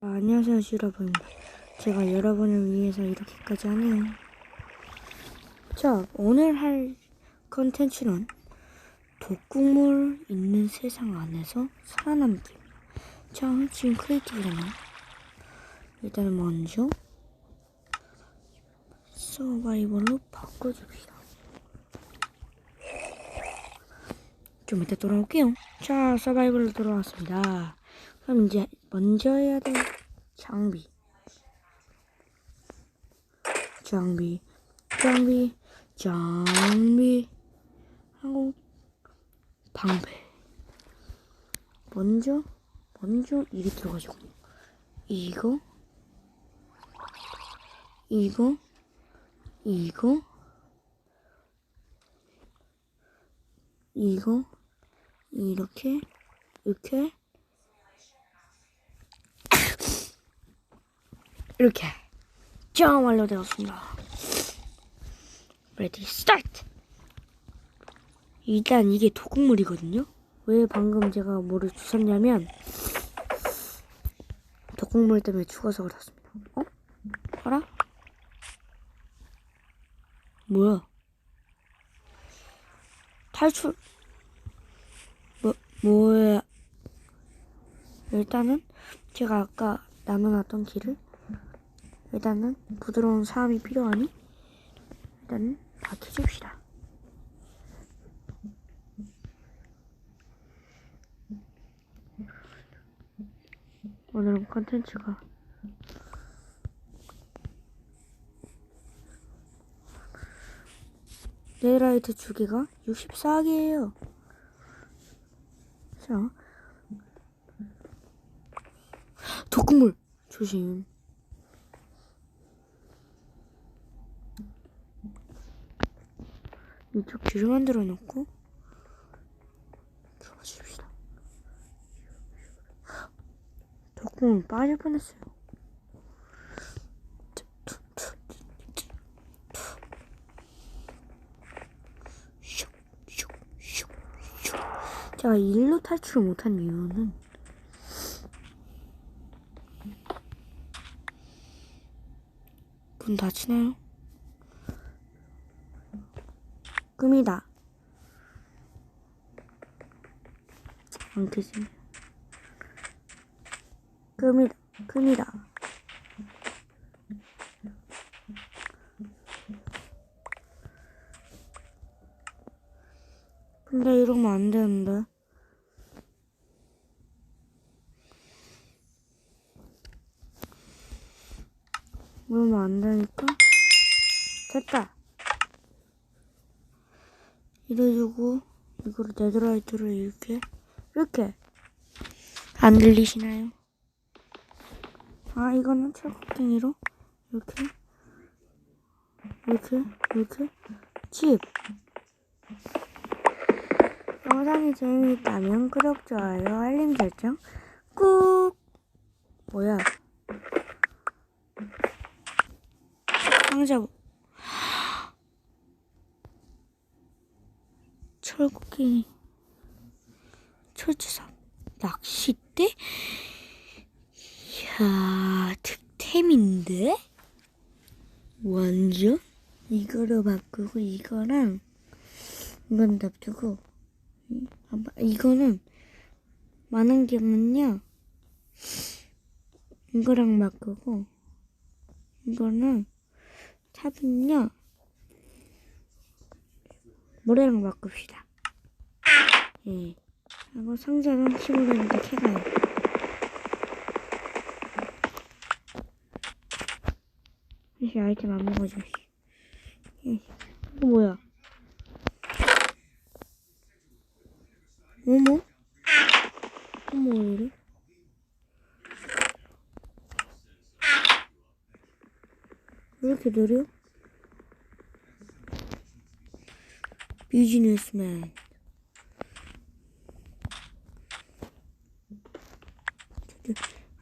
아, 안녕하세요, 여러분. 제가 여러분을 위해서 이렇게까지 하네요. 자, 오늘 할 컨텐츠는 독극물 있는 세상 안에서 살아남기. 자, 지금 크리에이티브잖아. 일단 먼저 서바이벌로 바꿔줍시다. 좀 이따 돌아올게요. 자, 서바이벌로 돌아왔습니다. 그럼 이제 먼저 해야 될 장비. 장비, 장비, 장비. 하고 방패. 먼저, 먼저 이리 들어가지고. 이거, 이거, 이거, 이거, 이렇게, 이렇게, 이렇게 짱 완료되었습니다. Ready, start! 일단 이게 독극물이거든요. 왜 방금 제가 뭐를 주셨냐면 독극물 때문에 죽어서 그렇습니다. 어? 알아? 뭐야? 탈출? 뭐 뭐야? 일단은 제가 아까 나눠놨던 길을 일단은 부드러운 사람이 필요하니 일단은 박혀줍시다. 오늘은 컨텐츠가 네라이트 주기가 64개예요. 자, 독극물 조심. 이쪽 뒤로 만들어 놓고 들어가줍시다. 독극물 빠질 뻔했어요. 제가 일로 탈출을 못한 이유는 문 닫히나요? 금이다. 안 켜지네. 금이다. 금이다. 근데 이러면 안 되는데. 이러면 안 되니까. 됐다. 이래주고 이거를 네드라이트를 이렇게 이렇게. 안 들리시나요? 아 이거는 철곡갱이로? 이렇게? 이렇게? 이렇게? 칩. 영상이 재미있다면 구독, 좋아요, 알림 설정 꾹. 뭐야? 상자 철곡갱이 철치삽 낚싯대? 이야 득템인데? 완전? 이거로 바꾸고 이거랑 이건 아마 이거는 많은 경우는요. 이거랑 바꾸고 이거는 탑은요 모래랑 바꿉시다. 예. 하고 상자는 키보드에다 캐가요. 다시 아이템 안 먹어줘. 예. 이거 뭐야? 어머? 어머, 왜 이래? 왜 이렇게 느려? 비즈니스맨.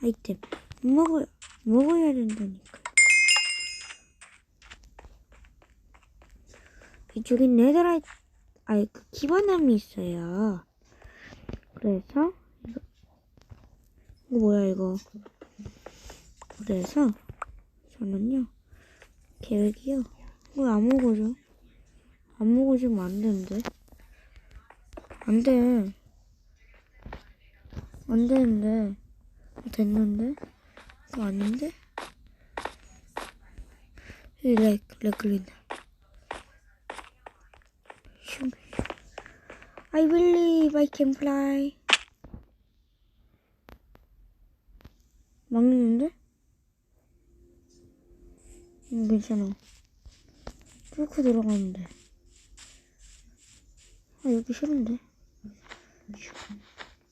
아이템 먹어야 먹어야 된다니까. 이쪽에 네더라이트 아니 그 기반함이 있어요. 그래서 이거 이거 뭐야 이거? 그래서 저는요 계획이요. 왜안 먹어줘? 안 먹어주면 안 되는데. 안 돼. 안 되는데. 됐는데? 이거 아닌데? 이 렉, 렉 걸린다. 슝. I believe I can fly. 막는데? 음, 괜찮아. 뚫고 들어가는데. 아, 여기 싫은데. 슈.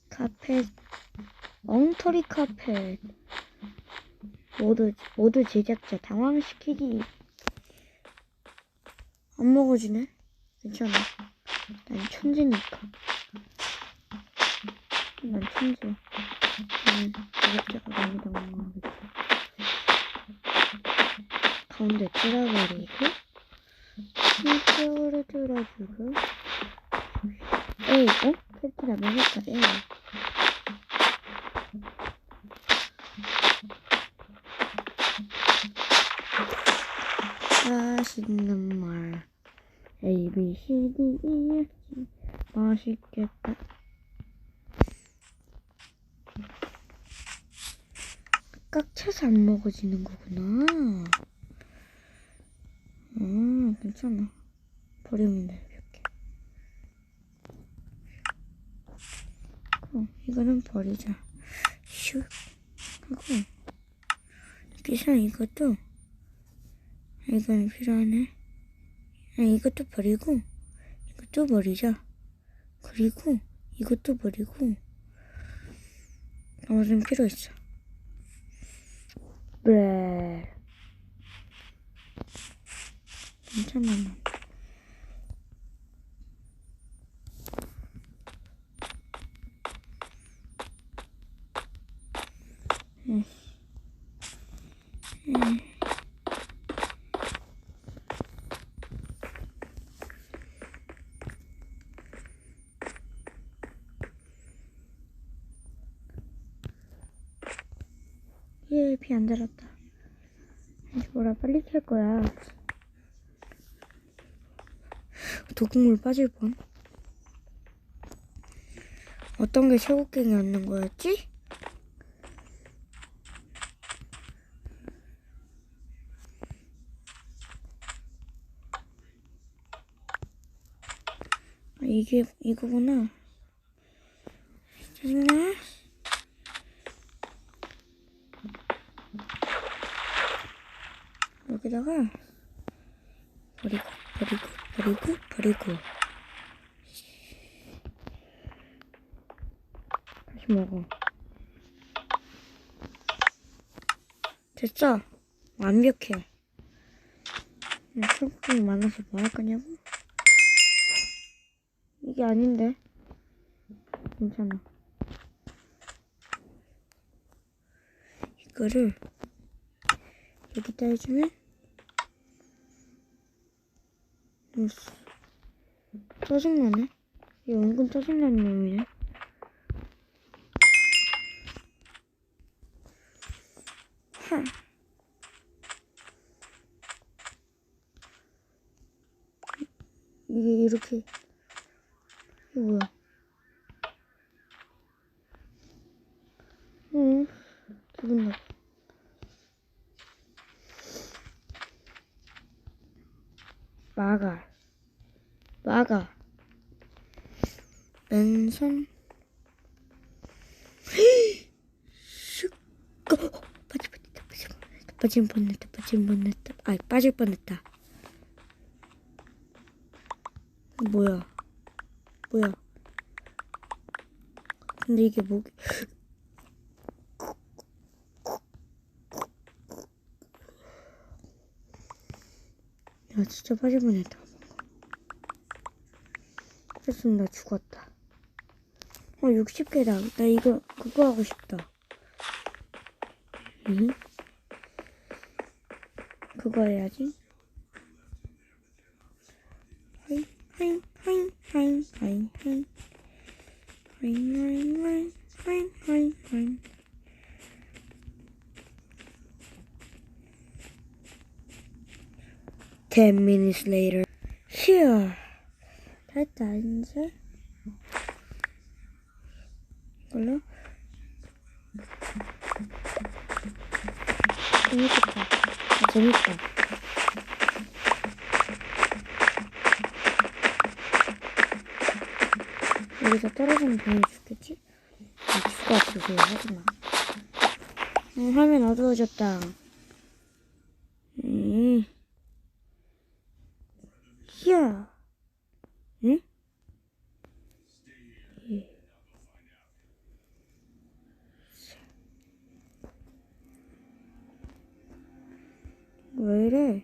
카펫. 엉터리 카펫. 모두, 모두 제작자 당황시키기. 안 먹어주네? 괜찮아. 난 천재니까. 난 천재. 나는 제작자가 당황하겠다. 가운데 뚫어버리고, 이쪽으로 뚫어주고, 에이, 어? 캐릭터가 먹을까, 에이. 맛있는 말. A, B, C, D, E, F, G. 맛있겠다. 꽉 차서 안 먹어지는 거구나. 음, 괜찮아. 버리면 돼, 어, 이거는 버리자. 슉. 하고. 여기서 이것도, 이거는 필요하네. 아, 이것도 버리고, 이것도 버리자. 그리고, 이것도 버리고, 나머지는 필요 있어. 네. 괜찮아. 난. 음. 음. 예, 비안 달았다. 이제 뭐라 빨리 켤 거야. 독극물 빠질 뻔. 어떤 게 쇠곡갱이었는 거였지? 아, 이게 이거구나. 짜증나? 여기다가 버리고 버리고 버리고 버리고. 다시 먹어. 됐어 완벽해. 소금이 많아서 뭐 할 거냐고? 이게 아닌데. 괜찮아. 이거를 여기다 해주면 음, 짜증나네. 이 은근 짜증나는 놈이네. 하. 이게 이렇게 이게 뭐야? 응, 기분 나빠. 막아. 막아. 왼손. 슉. 어, 빠질 뻔했다. 빠질 뻔했다. 빠질 뻔했다. 아, 빠질 뻔했다. 뭐야? 뭐야? 근데 이게 뭐? 야, 진짜 빠질 뻔했다. 없었으면 나 죽었다. 어, 60개다. 나 이거, 그거 하고 싶다. 응? 그거 해야지. 하이, 하이, 하이, 하이, 하이, 하이. 하이, 하이, 하이, 하이, 하이, 하이. Ten minutes later. 이제. 이걸로. 재밌겠다. 아, 재밌다. 여기서 떨어지면 당연히 죽겠지? 아, 죽어, 주세요. 하지마. 어, 화면 어두워졌다. 음. 야. 왜 이래?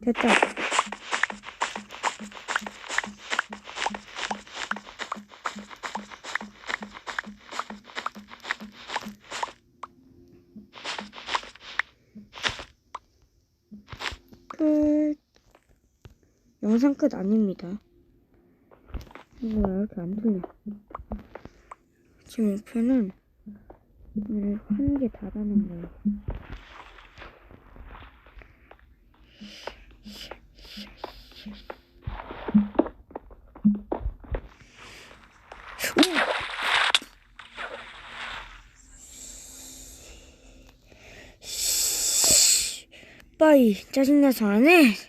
됐다. 끝. 영상 끝 아닙니다. 이거 왜 이렇게 안 틀려? 지금 목표는 오늘 한개 달아는 거예요. 빠이 짜증나서 안 해?